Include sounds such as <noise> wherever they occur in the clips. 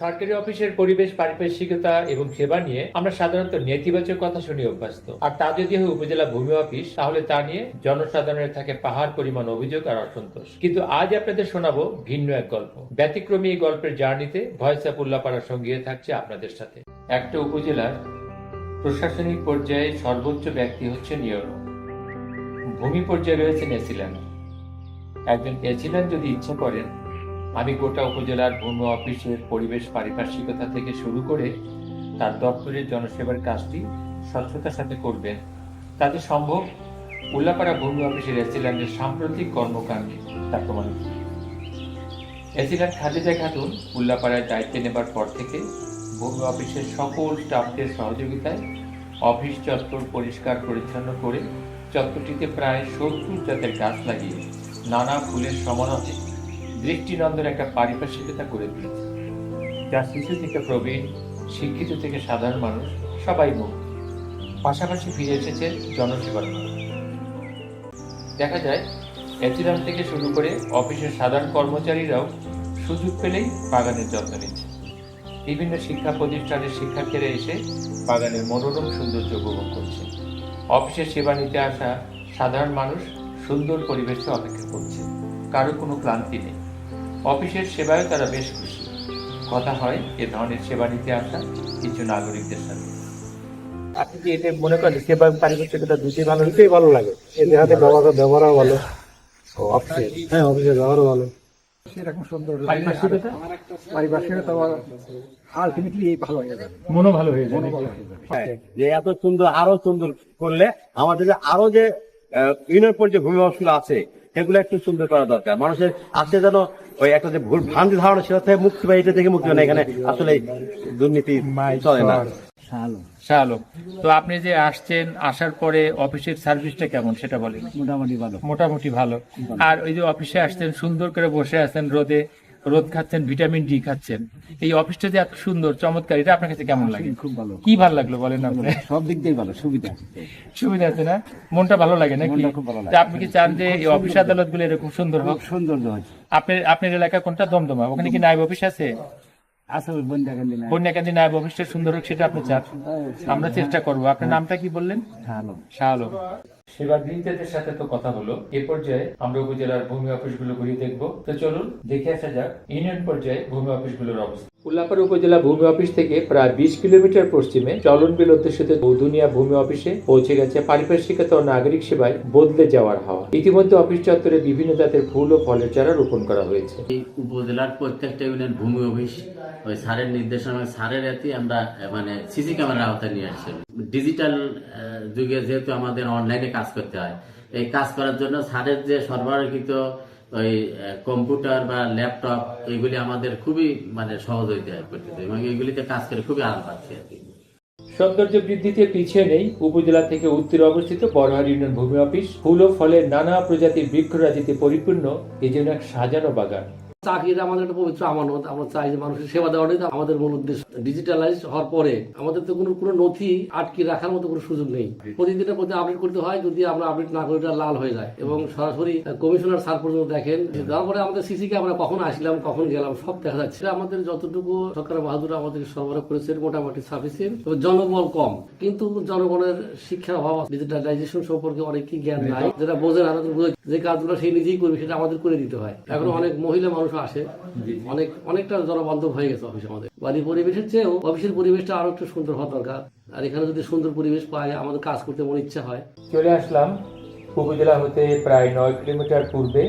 সরকারি অফিসের পরিবেশ, পারিপার্শ্বিকতা এবং সেবা নিয়ে আমরা সাধারণত নেতিবাচক কথা শুনি অভ্যস্ত। আর তা যদি হয় উপজেলা ভূমি অফিস, তাহলে তা নিয়ে জনসাধারণের থাকে পাহাড় পরিমাণ অভিযোগ আর অসন্তোষ। কিন্তু আজ আপনাদের শোনাবো ভিন্ন এক গল্প। ব্যতিক্রমী এই গল্পের জার্নিতে ভয়েস অফ উল্লাপাড়ার সঙ্গী থাকছে আপনাদের সাথে। একটা উপজেলার প্রশাসনিক পর্যায়ে সর্বোচ্চ ব্যক্তি হচ্ছে নিয়র ভূমি পর্যায়ে রয়েছেন এসিল্যান্ড একজন এসিল্যান্ড যদি ইচ্ছা করেন আমি গোটা উপজেলার ভূমি অফিসের পরিবেশ পারিপার্শ্বিকতা থেকে শুরু করে তার দপ্তরের জনসেবার কাজটি স্বচ্ছতার সাথে করবেন। তাতে সম্ভব উল্লাপাড়া ভূমি অফিসের এসিল্যান্ডের সাম্প্রতিক কর্মকাণ্ডে তা প্রমাণিত। এসিল্যান্ড খাদিজা খাতুন উল্লাপাড়ায় দায়িত্ব নেবার পর থেকে ভূমি অফিসের সকল স্টাফদের সহযোগিতায় অফিস চত্বর পরিষ্কার পরিচ্ছন্ন করে চত্বরটিতে প্রায় সত্তর জাতের গাছ লাগিয়ে নানা ফুলের সমারোহে দৃষ্টিনন্দন একটা পারিপার্শ্বিকতা করে দিয়েছে। যা শিশু থেকে প্রবীণ, শিক্ষিত থেকে সাধারণ মানুষ, সবাই মুখ পাশাপাশি ফিরে এসেছে জনসেবার দেখা যায় এচিরাম থেকে শুরু করে অফিসের সাধারণ কর্মচারীরাও সুযোগ পেলেই বাগানের যত্ন নিচ্ছে। বিভিন্ন শিক্ষা প্রতিষ্ঠানের শিক্ষার্থীরা এসে বাগানের মনোরম সৌন্দর্য উপভোগ করছে। অফিসের সেবা নিতে আসা সাধারণ মানুষ সুন্দর পরিবেশে অপেক্ষা করছে। কারও কোনো ক্লান্তি নেই। অফিসের সেবায় তারা বেশ খুশি। কথা হয় এ ধরনের সেবা নিতে আসা কিছু নাগরিকদের সাথে। আপনি কি এটা মনে করেন সেবা পারিপার্শ্বিকতা দুটি ভালো দুটোই ভালো লাগে? এদের হাতে ব্যবহার ব্যবহারও ভালো। অফিসে? হ্যাঁ অফিসের ব্যবহারও ভালো। সেরকম সুন্দর পারিপার্শ্বিকতা? পারিপার্শ্বিকতা আলটিমেটলি ভালো হয়ে যাবে। মনও ভালো হয়ে যাবে। যে এত সুন্দর আরও সুন্দর করলে আমাদের যে আরও যে ইউনিয়ন পর্যায়ে ভূমি অফিসগুলো আছে সেগুলো একটু সুন্দর করা দরকার। মানুষের আছে যেন ওই একটা যে ভুল ভ্রান্তি ধারণা সেটা থেকে মুক্তি পাই এটা থেকে মুক্তি পায় এখানে আসলে দুর্নীতি চলে না। শাহ আলম তো আপনি যে আসছেন আসার পরে অফিসের সার্ভিসটা কেমন সেটা বলেন। মোটামুটি ভালো। মোটামুটি ভালো। আর ওই যে অফিসে আসছেন সুন্দর করে বসে আছেন রোদে রোদ খাচ্ছেন ভিটামিন ডি খাচ্ছেন। এই অফিসটা যে এত সুন্দর চমৎকার এটা আপনার কাছে কেমন লাগে? খুব ভালো। কি ভালো লাগল বলেন আপনি? সব দিক দিয়ে ভালো সুবিধা সুবিধা আছে না? মনটা ভালো লাগে নাকি। আপনি কি চান যে এই অফিস আদালতগুলো এরকম সুন্দর হোক? সৌন্দর্য হচ্ছে আপনার আপনার এলাকা কোনটা দমদমা? ওখানে কি নাইব অফিস আছে? বন্যাকান্দি অফিসটা সুন্দর হোক সেটা আপনি চান। আমরা চেষ্টা করব। আপনার নামটা কি বললেন? শাহ আলম। সেবা গ্রহীতাদের সাথে তো কথা হলো। এ পর্যায়ে আমরা উপজেলার ভূমি অফিসগুলো ঘুরিয়ে দেখব। তো চলুন দেখে আসা যাক ইউনিয়ন পর্যায়ে ভূমি অফিসগুলোর অবস্থা। উল্লাপাড়া উপজেলা ভূমি অফিস থেকে প্রায় বিশ কিলোমিটার পশ্চিমে চলনবিল অধ্যুষিত বৌদুনিয়া ভূমি অফিসে পৌঁছে গেছে পারিপার্শ্বিকতা ও নাগরিক সেবায় বদলে যাওয়ার হাওয়া। ইতিমধ্যে অফিস চত্বরে বিভিন্ন জাতের ফুল ও ফলের চারা রোপণ করা হয়েছে। এই উপজেলার প্রত্যেকটা ইউনিয়ন ভূমি অফিস ওই স্যারের নির্দেশনা স্যারের এতে আমরা মানে সিসি ক্যামেরার আওতায় নিয়ে আসছি ডিজিটাল যুগে যেহেতু আমাদের অনলাইনে কাজ করতে হয়, এই কাজ করার জন্য স্যারের যে সরবরাহকৃত ওই কম্পিউটার বা ল্যাপটপ এগুলি আমাদের খুবই মানে সহজ হইতে হয় করতে এবং এগুলিতে কাজ করে খুবই আরাম পাচ্ছি আর কি। সৌন্দর্য বৃদ্ধিতে পিছিয়ে নেই উপজেলা থেকে উত্তরে অবস্থিত বড়হার ইউনিয়ন ভূমি অফিস। ফুল ও ফলের নানা প্রজাতির বৃক্ষরাজিতে পরিপূর্ণ এই জন্য এক সাজানো বাগান। চাকরিটা আমাদের একটা পবিত্র আমানত আমরা চাই যে মানুষের সেবা দেওয়াটাই তো আমাদের মূল উদ্দেশ্য। ডিজিটালাইজ হওয়ার পরে আমাদের তো কোনো কোনো নথি আটকে রাখার মতো কোনো সুযোগ নেই। প্রতিদিনের প্রতি আপডেট করতে হয় যদি আমরা আপডেট না করি লাল হয়ে যায়। এবং সরাসরি কমিশনার স্যার পর্যন্ত দেখেন যে তারপরে আমাদের সিসি ক্যামেরা কখন আসলাম কখন গেলাম সব দেখা যাচ্ছে। আমাদের যতটুকু সরকার বাহাদুর আমাদের সরবরাহ করেছেন মোটামুটি সাফিসিয়েন্ট জনবল কম। কিন্তু জনগণের শিক্ষার অভাব ডিজিটালাইজেশন সম্পর্কে অনেকই জ্ঞান নাই। যেটা বোঝে না যে কাজগুলো সেই নিজেই করবে সেটা আমাদের করে দিতে হয়। এখন অনেক মহিলা মানুষ আসে। অনেক অনেকটা জনবান্ধব হয়ে গেছে অফিস আমাদের। বাড়ির পরিবেশের চেয়েও অফিসের পরিবেশটা আরও একটু সুন্দর হওয়া দরকার। আর এখানে যদি সুন্দর পরিবেশ পায় আমাদের কাজ করতে মনে ইচ্ছা হয়। চলে আসলাম উপজেলা হতে প্রায় নয় কিলোমিটার পূর্বে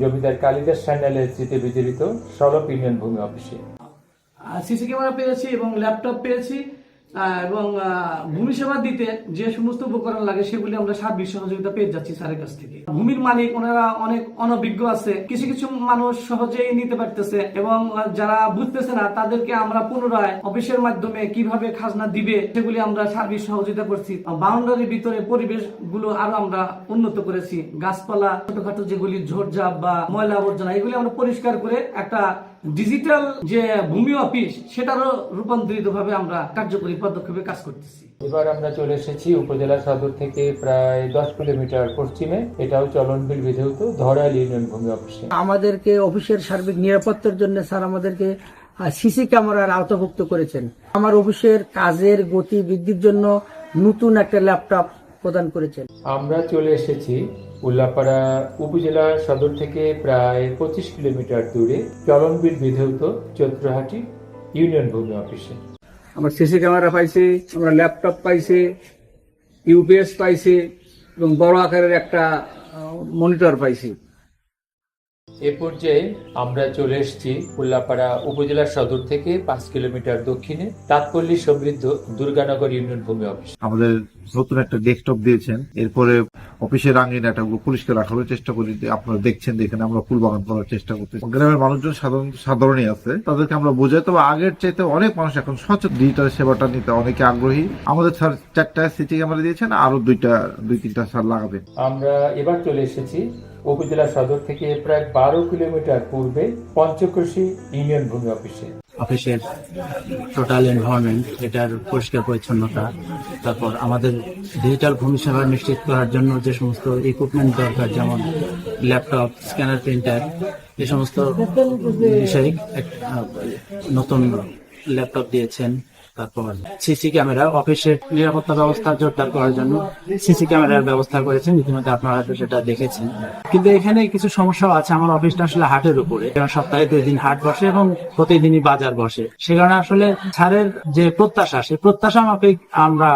জমিদার কালিদাস স্যান্ডেলের স্মৃতি বিজড়িত সলপ ইউনিয়ন ভূমি অফিসে সিসি ক্যামেরা পেয়েছি এবং ল্যাপটপ পেয়েছি। এবং ভূমি সেবা দিতে যে সমস্ত উপকরণ লাগে সেগুলি আমরা সার্বিক সহযোগিতা পেয়ে যাচ্ছি স্যারের কাছ থেকে। ভূমির মালিক, ওনারা অনেক অনভিজ্ঞ আছে, কিছু কিছু মানুষ সহজেই নিতে পারতেছে এবং যারা বুঝতেছে না তাদেরকে আমরা পুনরায় অফিসের মাধ্যমে কীভাবে খাজনা দিবে সেগুলি আমরা সার্বিক সহযোগিতা করছি। বাউন্ডারির ভিতরে পরিবেশগুলো আরও আমরা উন্নত করেছি। গাছপালা, ছোটখাটো যেগুলি ঝোড়ঝাপ বা ময়লা আবর্জনা, এগুলি আমরা পরিষ্কার করে একটা ডিজিটাল যে ভূমি অফিস সেটারও রূপান্তরিত ভাবে আমরা কার্যকরী পদক্ষেপে কাজ করতেছি। এবার আমরা চলে এসেছি উপজেলা সদর থেকে প্রায় দশ কিলোমিটার পশ্চিমে। এটাও চলনবিল বিধৌত ধরাইল ইউনিয়ন ভূমি অফিসে আমাদেরকে অফিসের সার্বিক নিরাপত্তার জন্য স্যার আমাদেরকে সিসি ক্যামেরার আওতাভুক্ত করেছেন। আমার অফিসের কাজের গতি বৃদ্ধির জন্য নতুন একটা ল্যাপটপ প্রদান করেছেন। আমরা চলে এসেছি উল্লাপাড়া উপজেলা সদর থেকে প্রায় পঁচিশ কিলোমিটার দূরে চলনবিল বিধৌত চৈত্রহাটি ইউনিয়ন ভূমি অফিসে। আমরা সিসি ক্যামেরা পাইছি আমরা ল্যাপটপ পাইছি ইউপিএস পাইছি এবং বড় আকারের একটা মনিটর পাইছি। এ পর্যায়ে আমরা চলে এসেছি উল্লাপাড়া উপজেলা সদর থেকে পাঁচ কিলোমিটার দক্ষিণে তাৎপল্লী সমৃদ্ধ দুর্গানগর ইউনিয়ন ভূমি অফিস। আমাদের নতুন একটা ডেস্কটপ দিয়েছেন। এরপরে অফিসের আঙ্গিনাটা পরিষ্কার রাখার চেষ্টা করি আপনারা দেখছেন এখানে আমরা ফুল বাগান করার চেষ্টা করতেছি। গ্রামের মানুষজন সাধারণ সাধারণই আছে। তাদেরকে আমরা বোঝাই, তবে আগের চাইতে অনেক মানুষ এখন সচেতন। ডিজিটাল সেবাটা নিতে অনেকে আগ্রহী। আমাদের স্যার চারটা সিটি ক্যামেরা দিয়েছেন আরও দুইটা দুই তিনটা স্যার লাগাবেন। আমরা এবার চলে এসেছি উপজেলা সদর থেকে প্রায় বারো কিলোমিটার পূর্বে পঞ্চকোশী ইউনিয়ন ভূমি অফিসে। অফিসের টোটাল এনভায়রনমেন্ট এটার পরিষ্কার পরিচ্ছন্নতা, তারপর আমাদের ডিজিটাল ভূমিসেবা নিশ্চিত করার জন্য যে সমস্ত ইকুইপমেন্ট দরকার, যেমন ল্যাপটপ স্ক্যানার প্রিন্টার এ সমস্ত বিষয়ে নতুন ল্যাপটপ দিয়েছেন। সিসি ক্যামেরা অফিসের নিরাপত্তা ব্যবস্থা জোরদার করার জন্য সিসি ক্যামেরার ব্যবস্থা করেছেন। ইতিমধ্যে আপনারা সেটা দেখেছেন। কিন্তু এখানে কিছু সমস্যাও আছে। আমার অফিসটা আসলে হাটের উপরে। সপ্তাহে দুই দিন হাট বসে এবং প্রতিদিনই বাজার বসে। সে কারণে আসলে ছাড়ের যে প্রত্যাশা সেই প্রত্যাশা মাফিক আমরা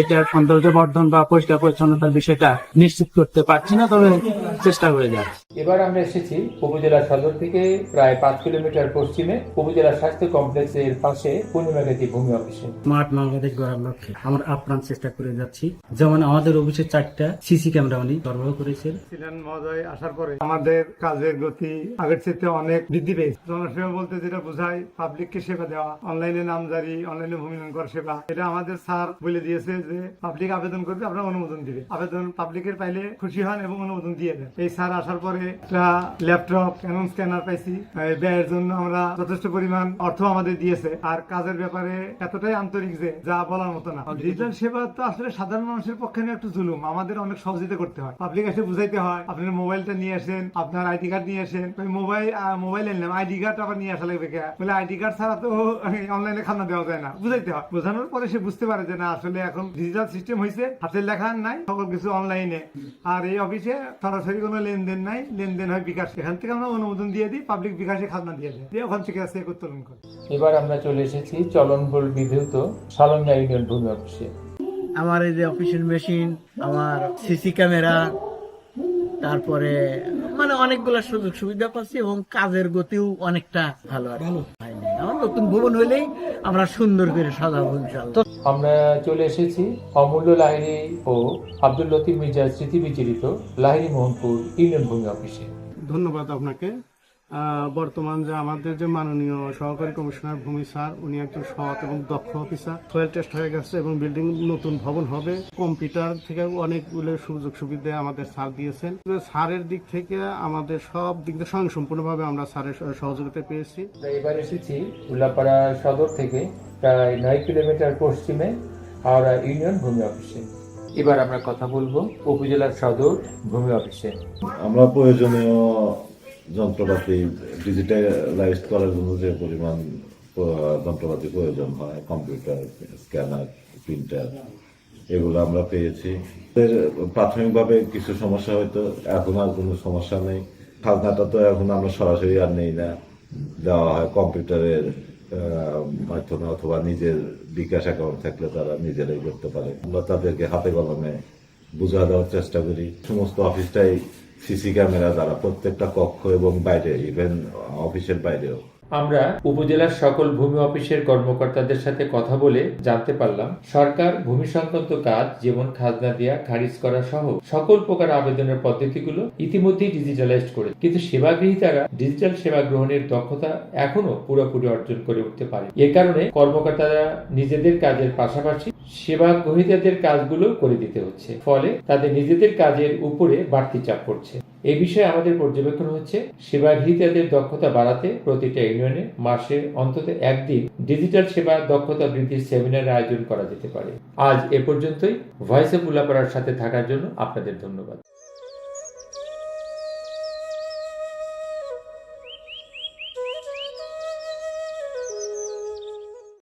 এটার সৌন্দর্য বর্ধন বা পরিষ্কার পরিচ্ছন্নতার বিষয়টা নিশ্চিত করতে পারছি না, তবে চেষ্টা করে যাচ্ছি। এবার আমরা এসেছি উপজেলা সদর থেকে প্রায় পাঁচ কিলোমিটার পশ্চিমে উপজেলা স্বাস্থ্য কমপ্লেক্সের পাশে পূর্ণিমাগাতি ভূমি অফিসে। স্মার্ট বাংলাদেশ গড়ার লক্ষ্যে আমরা আপ্রাণ চেষ্টা করে যাচ্ছি। যেমন আমাদের অফিসে চারটা সিসি ক্যামেরা উনি সরবরাহ করেছেন। ছিলেন মহোদয় আসার পরে আমাদের কাজের গতি আগের চেয়ে অনেক বৃদ্ধি পেয়েছে। জনসেবা বলতে যেটা বোঝায় পাবলিককে সেবা দেওয়া অনলাইনে নামজারি অনলাইনে ভূমিদান করা সেবা। এটা আমাদের স্যার বলে দিয়েছে যে পাবলিক আবেদন করবে আপনার অনুমোদন দিবে আবেদন পাবলিকের পাইলে খুশি হন এবং অনুমোদন দিয়ে দেন। এই স্যার আসার পরে একটা ল্যাপটপ ক্যানন স্ক্যানার পাইছি। ব্যয়ের জন্য আমরা যথেষ্ট পরিমাণ অর্থ আমাদের দিয়েছে। আর কাজের ব্যাপারে এতটাই আন্তরিক যে যা বলার মতো না। ডিজিটাল সেবা তো আসলে সাধারণ মানুষের পক্ষে একটু জুলুম। আমাদের অনেক সহযোগিতা করতে হয়। পাবলিক এসে বুঝাইতে হয় আপনার মোবাইলটা নিয়ে আসেন আপনার আইডি কার্ড নিয়ে আসেন। মোবাইল মোবাইল এনলাম আইডি কার্ড আবার নিয়ে আসা লাগবে বলে আইডি কার্ড ছাড়া তো <laughs> অনলাইনে খানা দেওয়া যায় না। বুঝাইতে হয়। বোঝানোর পরে সে বুঝতে পারে যে না আসলে এখন ডিজিটাল সিস্টেম হয়েছে হাতের লেখা নাই সকল কিছু অনলাইনে আর এই অফিসে সরাসরি কোনো লেনদেন নাই। লেনদেন হয় বিকাশ এখান থেকে আমরা অনুমোদন দিয়ে দিই পাবলিক বিকাশে খাজনা দিয়ে দেয়। দিয়ে ওখান থেকে চেক উত্তোলন করে। এবার আমরা চলে এসেছি চলনভোল বিদ্যুত সালঙ্গা ইউনিয়ন ভূমি অফিসে। আমার এই যে অফিসের মেশিন আমার সিসি ক্যামেরা তারপরে মানে অনেকগুলো সুযোগ সুবিধা পাচ্ছি এবং কাজের গতিও অনেকটা ভালো আর নতুন ভবন হইলেই আমরা সুন্দর করে সাজাবো ইনশাল্লাহ আমরা চলে এসেছি অমূল্য লাহিরি ও আব্দুল লতিফ মির্জার স্মৃতি বিচরিত লাহিরি মোহনপুর ইউনিয়ন ভূমি অফিসে। ধন্যবাদ আপনাকে। বর্তমান যে আমাদের যে মাননীয় সহকারী কমিশনার ভূমি স্যার উনি একজন সৎ এবং দক্ষ অফিসার। সয়েল টেস্ট হয়ে গেছে এবং বিল্ডিং নতুন ভবন হবে। কম্পিউটার থেকে অনেকগুলো সুযোগ সুবিধা আমাদের স্যার দিয়েছেন। তবে স্যারের দিক থেকে আমাদের সব দিক থেকে স্বয়ংসম্পূর্ণভাবে আমরা স্যারের সহযোগিতা পেয়েছি। এবার এসেছি উল্লাপাড়া সদর থেকে প্রায় নয় কিলোমিটার পশ্চিমে হাওড়া ইউনিয়ন ভূমি অফিসে। এবার আমরা কথা বলব উপজেলার সদর ভূমি অফিসে। আমরা প্রয়োজনীয় যন্ত্রপাতি ডিজিটালাইজ করার জন্য যে পরিমাণ যন্ত্রপাতি প্রয়োজন হয় কম্পিউটার স্ক্যানার প্রিন্টার এগুলো আমরা পেয়েছি। প্রাথমিকভাবে কিছু সমস্যা হয়তো এখন আর কোনো সমস্যা নেই। খাজনাটা তো এখন আমরা সরাসরি আর নেই না। দেওয়া হয় কম্পিউটারের মাধ্যমে অথবা নিজের বিকাশ অ্যাকাউন্ট থাকলে তারা নিজেরাই করতে পারে। আমরা তাদেরকে হাতে কলমে বুঝা দেওয়ার চেষ্টা করি। সমস্ত অফিসটাই সিসি ক্যামেরা দ্বারা প্রত্যেকটা কক্ষ এবং বাইরে ইভেন অফিসের বাইরেও। আমরা উপজেলার সকল ভূমি অফিসের কর্মকর্তাদের সাথে কথা বলে জানতে পারলাম, সরকার ভূমি সংক্রান্ত কাজ যেমন খাজনা দেয়া, খারিজ করা সহ সকল প্রকার আবেদনের পদ্ধতিগুলো ইতিমধ্যেই ডিজিটালাইজড করে কিন্তু সেবা গ্রহীতারা ডিজিটাল সেবা গ্রহণের দক্ষতা এখনও পুরোপুরি অর্জন করে উঠতে পারে এ কারণে কর্মকর্তারা নিজেদের কাজের পাশাপাশি সেবা গ্রহীতাদের কাজগুলো করে দিতে হচ্ছে। ফলে তাদের নিজেদের কাজের উপরে বাড়তি চাপ পড়ছে। এ বিষয়ে আমাদের পর্যবেক্ষণ হচ্ছে সেবা গ্রহীতাদের দক্ষতা বাড়াতে প্রতিটা ইউনিয়নে মাসে অন্তত একদিন ডিজিটাল সেবা দক্ষতা বৃদ্ধির সেমিনার আয়োজন করা যেতে পারে। আজ এ পর্যন্তই। ভয়েস অফ উল্লাপাড়ার সাথে থাকার জন্য আপনাদের ধন্যবাদ।